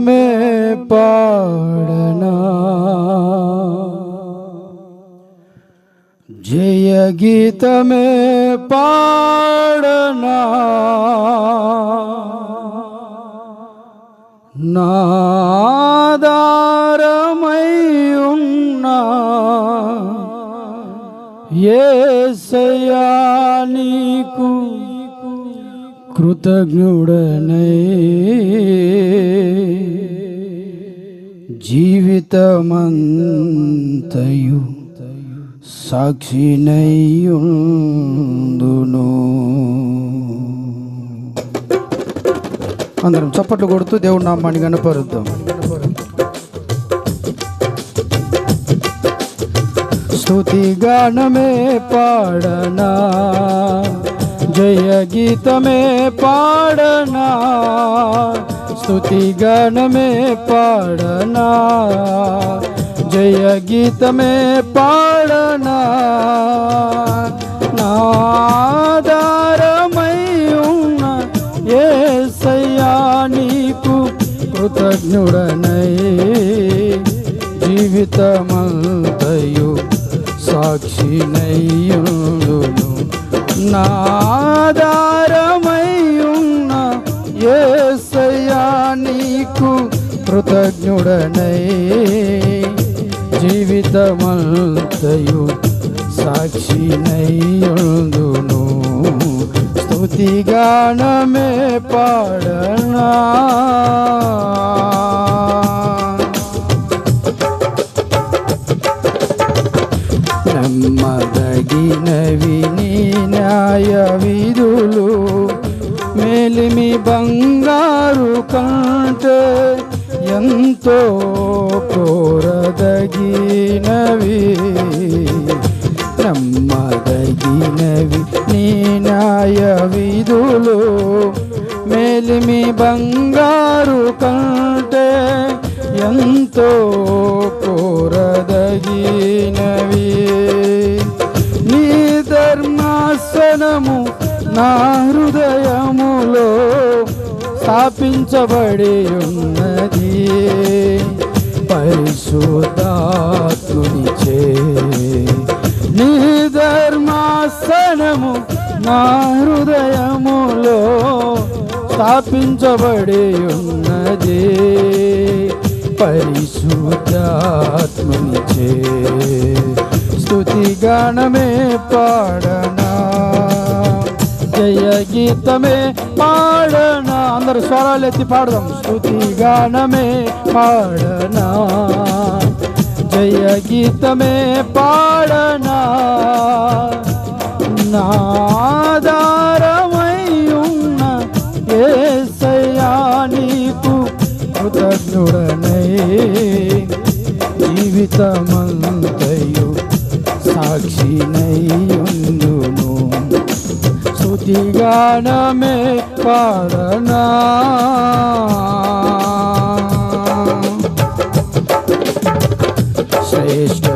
మే పాడనా జయ గీతమే పాడనా నాదారమై ఉన్నా ఏసయ్యా నీకు కృతజ్ఞుడనై జీవితమంతయు సాక్షినయ్యుందును అందరం చప్పట్లు కొడుతూ దేవుడి నామాన్ని కనపరుద్దాం స్తుతి గానమే పాడనా? జయ గీతమే పాడనా స్తుతి గణమే పాడనా జయ గీతమే పాడనా నాదారమయ్యున్న ఏ ఏసయ్యా నీకు కృతజ్ఞుడనై జీవితమంతయు సాక్షినయ్యును నాదారమయ్యున్న ఏసయ్యా నీకు కృతజ్ఞుడనై. జీవితమంతయు సాక్షినయ్యుందును స్తుతిగానమే పాడనా. నమ్మదగినవి ఎంతో కోరదగినవి నమ్మదగినవి నీ న్యాయ విధులు మేలిమి బంగారు కంటే ఎంతో కోరదగినవి. నీ ధర్మాసనము నా హృదయములో స్థాపించబడి ఉన్నది పరిశుద్ధాత్మునిచే. నీ ధర్మాసనము నా హృదయములో స్థాపించబడి ఉన్నది పరిశుద్ధాత్మునిచే. స్తుతి గణమే పాడన జయ గీతమే పాడనా. అందరు స్వరాలు ఎత్తి పాడదాం. స్థుతి గానమే పాడనా. జయ గీతమే పాడనా. నాదారమయ్యున్న ఉన్న ఏసయ్యా నీకు కృతజ్ఞుడనై. జీవితమంతయు సాక్షినయ్యుందును స్తుతిగానమే పాడనా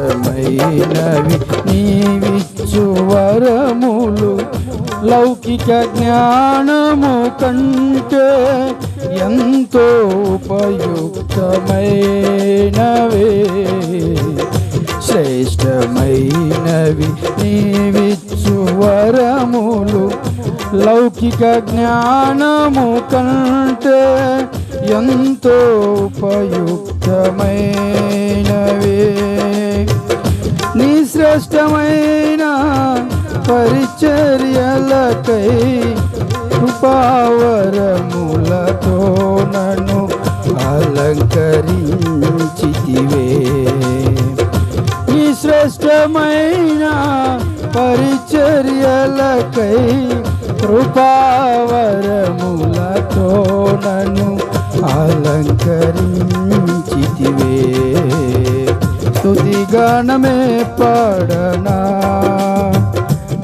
శ్రేష్టమైనవి నీవిచ్చు వరములు లౌకిక జ్ఞానము కంటే ఎంతో ఉపయుక్తమైనవే. శ్రేష్టమైనవి నీవిచ్చు వరములు లౌకిక జ్ఞానము కంటే ఎంతో ఉపయుక్తమైనవే. నీ శ్రేష్టమైన పరిచర్యలకై కృపావరములతో నన్ను అలంకరీ కరించితివే స్తుతి పాడనా?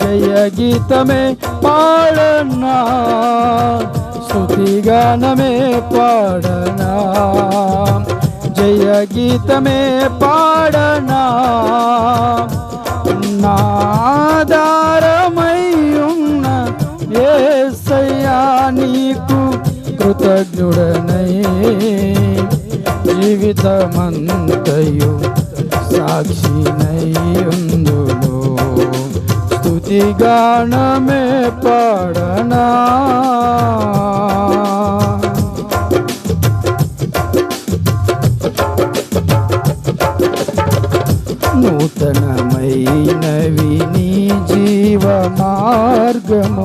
జయ గీతమే పాడనా? స్తుతి పాడనా? జయ గీతమే పాడనా? నాదా ఉన్న ఏసయ్యా నీకు కృతజ్ఞుడనై జీవితమంతయు సాక్షినయ్యుందును స్తుతిగానమే పాడనా. నూతనమైనవి నీ జీవ మార్గము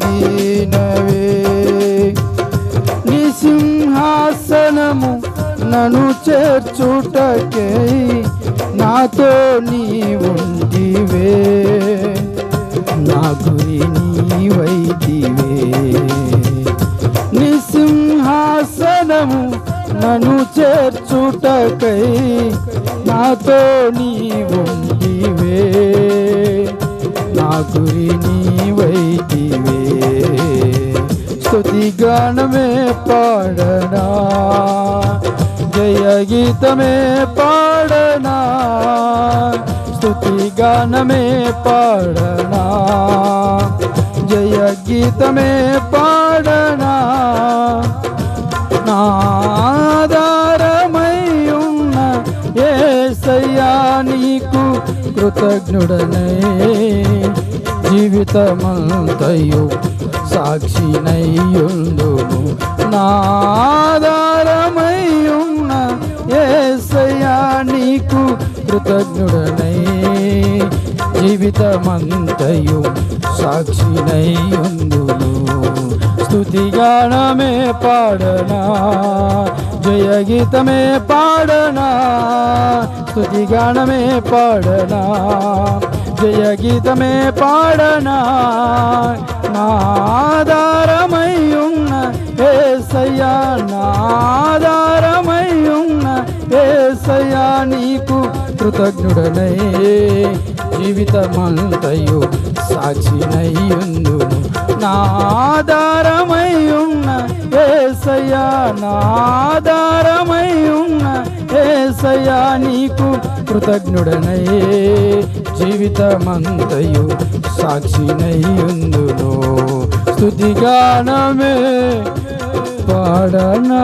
నన్ను చేర్చుటకే నాతో నీ ఉండివే నా గురి నీవైతివే. నీ సింహాసనము నన్ను చేర్చుటకై నాతో నీ ఉండివే నా గురి నీవైతివే. స్తుతి గానమే పాడనా? గీతమే పాడనా స్థుతి గానమే పాడనా జయ గీతమే పాడనా నాదారమయ్యున్న ఏసయ్యా నీకు కృతజ్ఞుడనే జీవితమంతయు సాక్షినయ్యుందును నాదారమయ్యున్న నీకు కృతజ్ఞుడనై జీవితమంతయు సాక్షినయ్యుందును స్తుతిగానమే పాడనా జయ గీతమే పాడనా స్తుతిగానమే పాడనా జయ గీతమే పాడనా నాదా కృతజ్ఞుడనై జీవితమంతయు సాక్షినయ్యుందును. నాదారమయ్యున్న ఏసయ్యా నాదారమయ్యున్న ఏసయ్యా నీకు కృతజ్ఞుడనై జీవితమంతయు సాక్షినయ్యుందును. స్థుతిగానమే పాడనా.